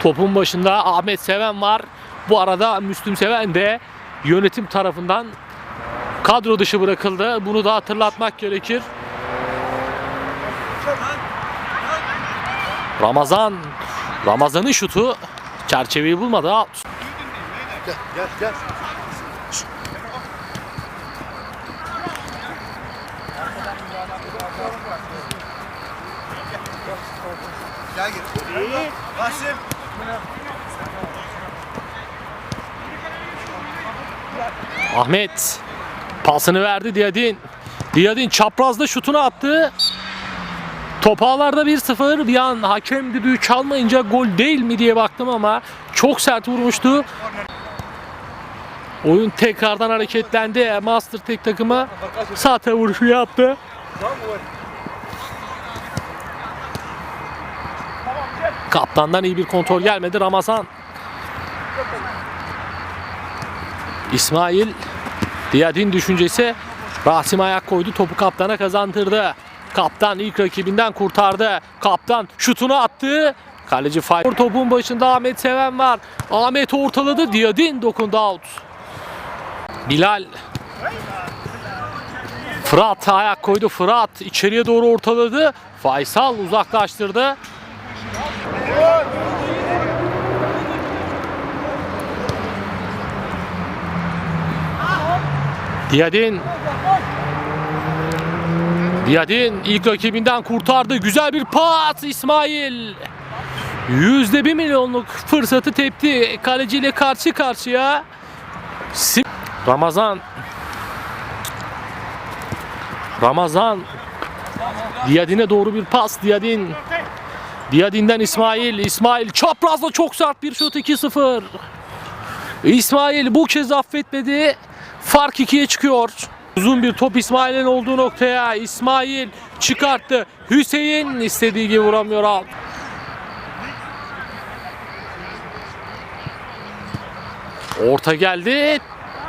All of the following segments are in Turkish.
Topun başında Ahmet Seven var. Bu arada Müslüm Seven de yönetim tarafından kadro dışı bırakıldı. Bunu da hatırlatmak gerekir. Ramazan Ramazan'ın şutu çerçeveyi bulmadı. Out. Gel gel gel. Gel gir. Ahmet pasını verdi Diyadin. Diyadin çaprazda şutunu attı. Top ağlarda 1-0. Bir an hakem düdüğü çalmayınca gol değil mi diye baktım ama çok sert vurmuştu. Oyun tekrardan hareketlendi. Master tek takıma sahte vuruşu yaptı. Kaptandan iyi bir kontrol gelmedi. Ramazan İsmail Diyadin düşüncesi Rasim ayak koydu topu kaptana kazandırdı. Kaptan ilk rakibinden kurtardı. Kaptan şutunu attı. Kaleci Fay. Topun başında Ahmet Seven var. Ahmet ortaladı. Diyadin dokundu out. Bilal Fırat ayak koydu. Fırat içeriye doğru ortaladı. Faysal uzaklaştırdı. Diyadin Diyadin ilk rakibinden kurtardı. Güzel bir pas İsmail. Yüzde bir milyonluk fırsatı tepti. Kaleciyle karşı karşıya. Sim- Ramazan. Ramazan. Diyadin'e doğru bir pas. Diyadin. Diyadin'den İsmail. İsmail çaprazla çok sert bir şut 2-0. İsmail bu kez affetmedi. Fark ikiye çıkıyor. Uzun bir top İsmail'in olduğu noktaya. İsmail çıkarttı. Hüseyin istediği gibi vuramıyor out. Orta geldi.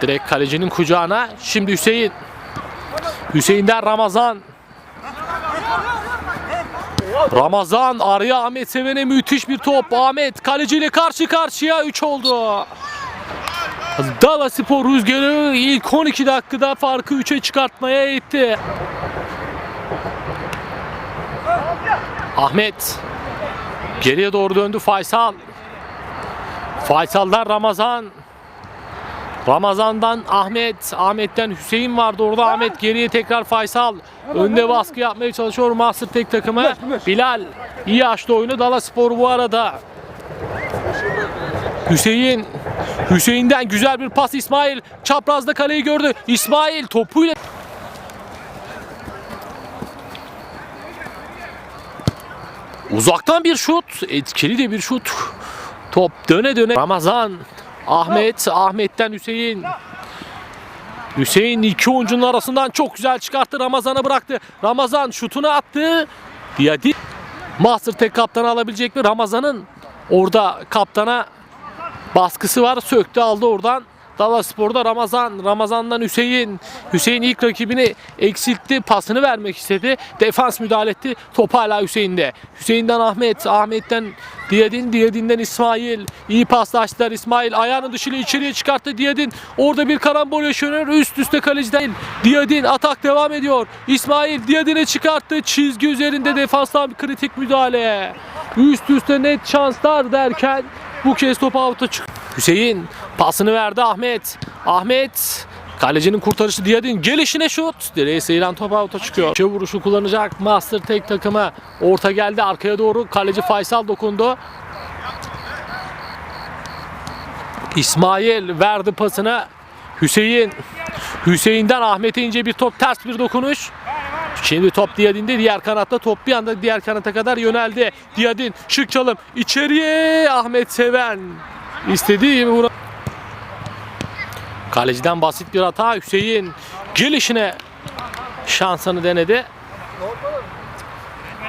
Direkt kalecinin kucağına. Şimdi Hüseyin. Hüseyin'den Ramazan. Ramazan araya Ahmet Seven'e müthiş bir top. Ahmet kaleciyle karşı karşıya 3 oldu. Dallas Spor rüzgarı ilk 12 dakikada farkı 3'e çıkartmaya yetti. Ahmet geriye doğru döndü Faysal. Faysal'dan Ramazan. Ramazan'dan Ahmet, Ahmet'ten Hüseyin vardı orada. Ahmet geriye tekrar Faysal. Önde baskı yapmaya çalışıyor Master tek takımı. Bilal iyi açtı oyunu. Dallas Spor bu arada. Hüseyin Hüseyin'den güzel bir pas İsmail. Çaprazda kaleyi gördü. İsmail topuyla Uzaktan bir şut. Etkili de bir şut. Top döne döne. Ramazan. Ahmet. Ahmet'ten Hüseyin. Hüseyin iki oyuncunun arasından çok güzel çıkarttı. Ramazan'a bıraktı. Ramazan şutunu attı. Diyadi. Master tek kaptanı alabilecek mi? Ramazan'ın orada kaptana baskısı var. Söktü aldı oradan. Dallas Spor'da Ramazan. Ramazan'dan Hüseyin. Hüseyin ilk rakibini eksiltti. Pasını vermek istedi. Defans müdahale etti. Top hala Hüseyin'de. Hüseyin'den Ahmet. Ahmet'ten Diyadin. Diyadin'den İsmail. İyi paslaştılar. İsmail ayağının dışıyla içeriye çıkarttı. Diyadin. Orada bir karambol yaşanıyor. Üst üste kaleciden. Diyadin atak devam ediyor. İsmail Diyadin'e çıkarttı. Çizgi üzerinde defanstan kritik müdahale. Üst üste net şanslar derken bu kez top out'a çık. Hüseyin pasını verdi Ahmet. Ahmet Kalecinin kurtarışı Diyadin gelişine şut. Direğe seyren top out'a çıkıyor. Çe vuruşu kullanacak Master tek takımı. Orta geldi arkaya doğru. Kaleci Faysal dokundu. İsmail verdi pasını. Hüseyin. Hüseyin'den Ahmet'e ince bir top ters bir dokunuş. Şimdi top Diyadin'de diğer kanatta top bir anda diğer kanata kadar yöneldi. Diyadin şık çalım içeriye Ahmet Seven istediği gibi vuran. Kaleciden basit bir hata Hüseyin gelişine şansını denedi.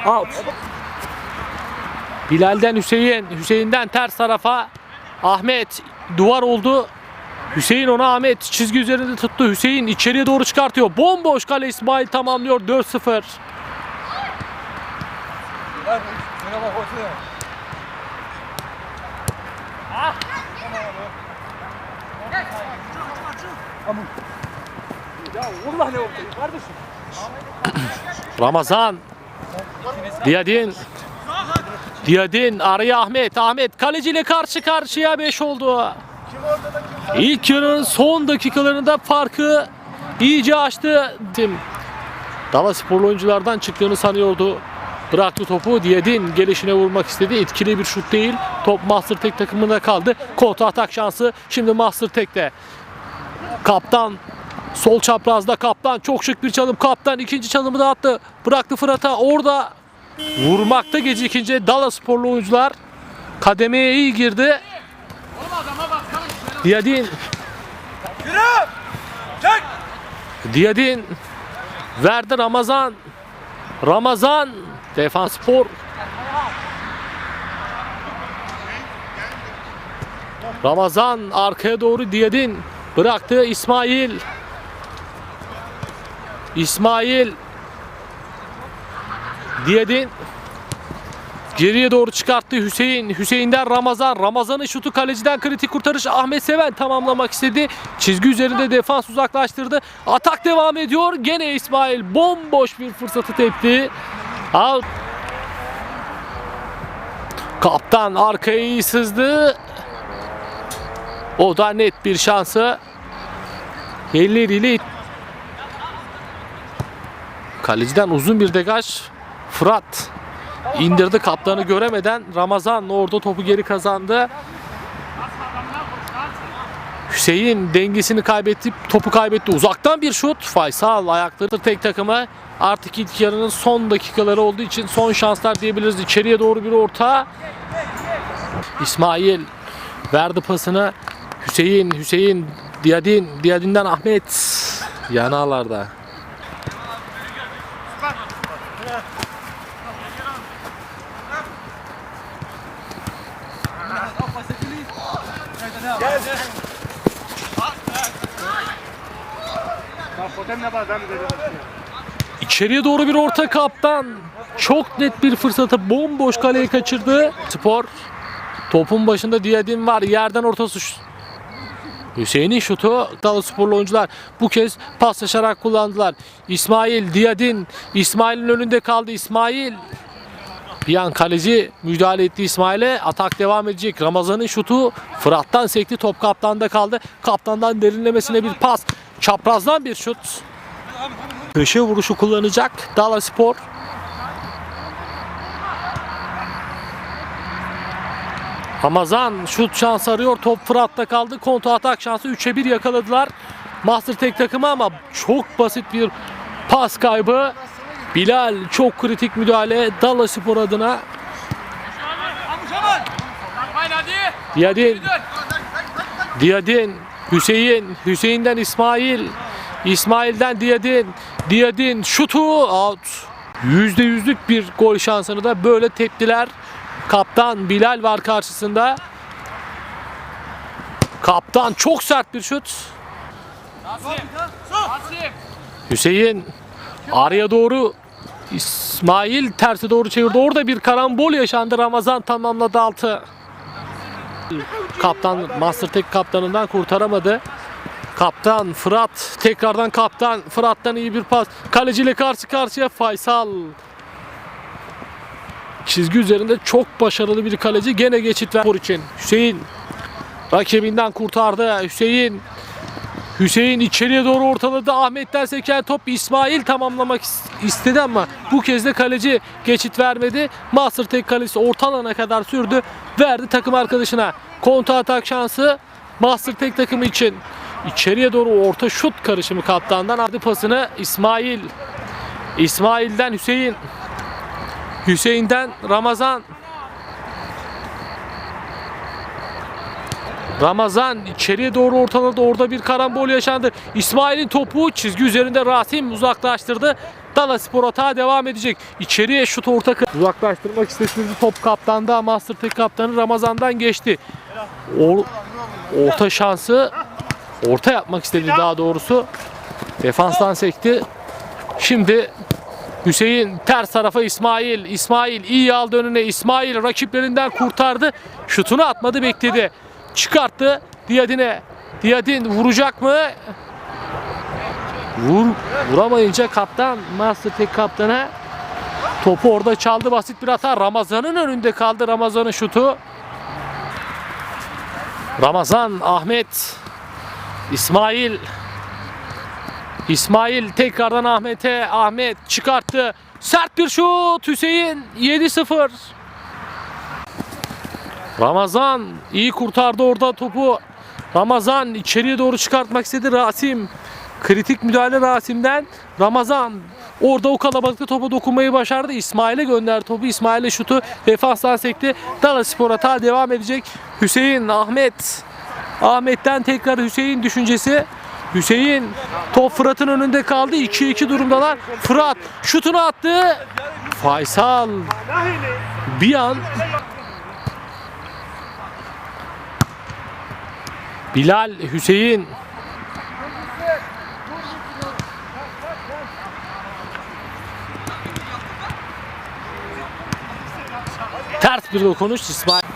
Out. Bilal'den Hüseyin, Hüseyin'den ters tarafa Ahmet duvar oldu. Hüseyin ona Ahmet çizgi üzerinde tuttu. Hüseyin içeriye doğru çıkartıyor. Bomboş kale İsmail tamamlıyor 4-0. Ramazan. Diyadin. Diyadin araya Ahmet. Ahmet kaleciyle karşı karşıya 5 oldu. İlk yarının son dakikalarında farkı iyice açtı. Dallas sporlu oyunculardan çıktığını sanıyordu. Bıraktı topu. Diyadin gelişine vurmak istedi. Etkili bir şut değil. Top Master Tek takımında kaldı. Kontra atak şansı. Şimdi Master Tek'te. Kaptan sol çaprazda kaptan çok şık bir çalım. Kaptan ikinci çalımı da attı. Bıraktı Fırat'a. Orada vurmakta gecikince Dallas sporlu oyuncular kademeye iyi girdi. Diyadin. Diyadin verdi Ramazan. Ramazan Defans Spor. Ramazan arkaya doğru Diyadin bıraktı İsmail. İsmail Diyadin Geriye doğru çıkarttı Hüseyin. Hüseyin'den Ramazan. Ramazan'ın şutu kaleciden kritik kurtarış. Ahmet Seven tamamlamak istedi. Çizgi üzerinde defans uzaklaştırdı. Atak devam ediyor. Gene İsmail bomboş bir fırsatı tepti. Out. Kaptan arkaya iyi sızdı. O da net bir şansı. Elleriyle Kaleciden uzun bir degaj. Fırat indirdi kaptanı göremeden Ramazan orada topu geri kazandı. Hüseyin dengesini kaybetti, topu kaybetti. Uzaktan bir şut. Faysal ayakları tek takımı. Artık ilk yarının son dakikaları olduğu için son şanslar diyebiliriz. İçeriye doğru bir orta. İsmail verdi pasını. Hüseyin, Hüseyin, Diyadin, Diyadin'den Ahmet. Yanarlarda. Gel. İçeriye doğru bir orta kaptan. Çok net bir fırsatı bomboş kaleye kaçırdı. Spor. Topun başında Diyadin var. Yerden ortası. ş- Hüseyin'in şutu sporlu oyuncular bu kez paslaşarak kullandılar. İsmail Diyadin İsmail'in önünde kaldı. İsmail bir an kaleci müdahale etti İsmail'e. Atak devam edecek. Ramazan'ın şutu Fırat'tan sekti. Top kaptanda kaldı. Kaptandan derinlemesine bir pas. Çaprazdan bir şut. Köşe vuruşu kullanacak Dallas Spor. Ramazan şut şansı arıyor. Top Fırat'ta kaldı. Kontra atak şansı 3'e 1 yakaladılar. Master tek takımı ama çok basit bir pas kaybı. Bilal çok kritik müdahale Dallas Spor adına. Diyadin. Diyadin. Hüseyin. Hüseyin'den İsmail. İsmail'den Diyadin. Diyadin şutu out. Yüzde yüzlük bir gol şansını da böyle teptiler. Kaptan Bilal var karşısında. Kaptan çok sert bir şut. Hüseyin araya doğru İsmail terse doğru çevirdi. Orada bir karambol yaşandı. Ramazan tamamladı altı. Kaptan Master Tek kaptanından kurtaramadı. Kaptan Fırat tekrardan kaptan Fırat'tan iyi bir pas. Kaleciyle karşı karşıya Faysal. Çizgi üzerinde çok başarılı bir kaleci. Gene geçit ver için. Hüseyin rakibinden kurtardı. Hüseyin Hüseyin içeriye doğru ortaladı. Ahmet'ten seken top İsmail tamamlamak is- istedi ama bu kez de kaleci geçit vermedi. Master tek kalesi orta alana kadar sürdü. Verdi takım arkadaşına. Kontra atak şansı Master tek takımı için. İçeriye doğru orta şut karışımı kaptandan aldı pasını İsmail. İsmail'den Hüseyin. Hüseyin'den Ramazan. Ramazan içeriye doğru ortaladı. Orada bir karambol yaşandı. İsmail'in topu çizgi üzerinde Rasim uzaklaştırdı. Dallas Spor hata devam edecek. İçeriye şut orta uzaklaştırmak istedi. Top kaptanda Master Tek kaptanı Ramazan'dan geçti. Or- orta şansı orta yapmak istedi daha doğrusu. Defanstan sekti. Şimdi Hüseyin ters tarafa İsmail. İsmail iyi aldı önüne. İsmail rakiplerinden kurtardı. Şutunu atmadı bekledi. Çıkarttı Diyadin'e. Diyadin vuracak mı? Vur, vuramayınca kaptan Master Tek kaptana topu orada çaldı basit bir hata. Ramazan'ın önünde kaldı Ramazan'ın şutu. Ramazan, Ahmet, İsmail. İsmail tekrardan Ahmet'e. Ahmet çıkarttı. Sert bir şut. Hüseyin 7-0. Ramazan iyi kurtardı orada topu. Ramazan içeriye doğru çıkartmak istedi. Rasim kritik müdahale Rasim'den. Ramazan orada o kalabalıkta topa dokunmayı başardı. İsmail'e gönderdi topu. İsmail'e şutu defanstan sekti. Dallas Spor hata devam edecek. Hüseyin, Ahmet. Ahmet'ten tekrar Hüseyin düşüncesi. Hüseyin top Fırat'ın önünde kaldı. 2-2 durumdalar. Fırat şutunu attı. Faysal bir an Bilal, Hüseyin Ters bir dokunuş İsmail.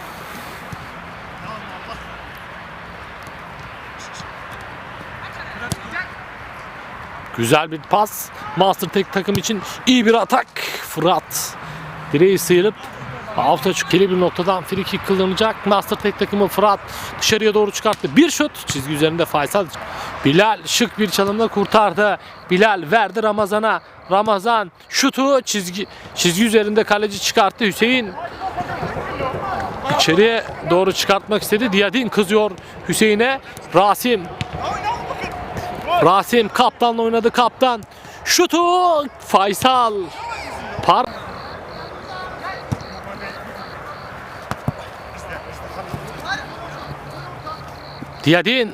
Güzel bir pas. Master Tek takım için iyi bir atak. Fırat direği sıyırıp Out açık bir noktadan free kick kullanacak. Master Tek takımı Fırat dışarıya doğru çıkarttı. Bir şut çizgi üzerinde Faysal. Bilal şık bir çalımla kurtardı. Bilal verdi Ramazan'a. Ramazan şutu çizgi çizgi üzerinde kaleci çıkarttı. Hüseyin içeriye doğru çıkartmak istedi. Diyadin kızıyor Hüseyin'e. Rasim Rasim kaptanla oynadı kaptan. Şutu Faysal. Par Diyadin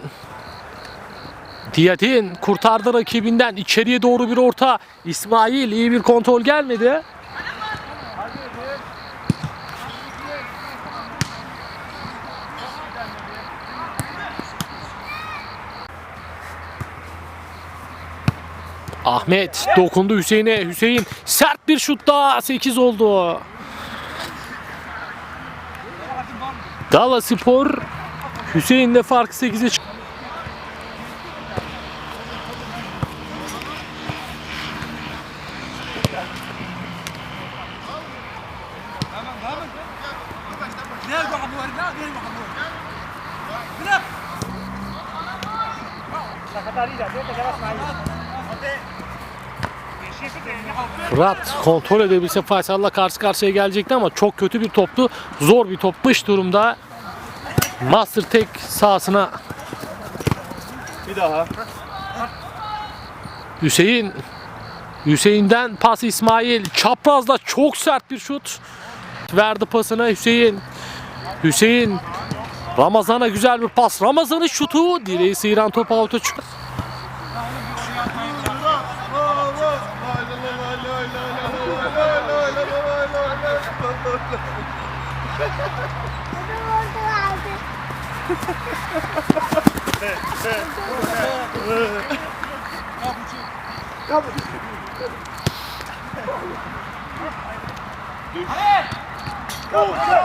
Diyadin kurtardı rakibinden içeriye doğru bir orta. İsmail iyi bir kontrol gelmedi. Ahmet dokundu Hüseyin'e. Hüseyin sert bir şut daha 8 oldu. Dallas Spor Hüseyin'le fark 8'e çıktı. Hamur? Fırat kontrol edebilse Faysal'la karşı karşıya gelecekti ama çok kötü bir toptu. Zor bir top dış durumda. Master tek sahasına Bir daha. Hüseyin Hüseyin'den pas İsmail çaprazda çok sert bir şut verdi pasına Hüseyin Hüseyin Ramazan'a güzel bir pas Ramazan'ın şutu direği sıyıran top avuta çıktı Kabul. Kabul.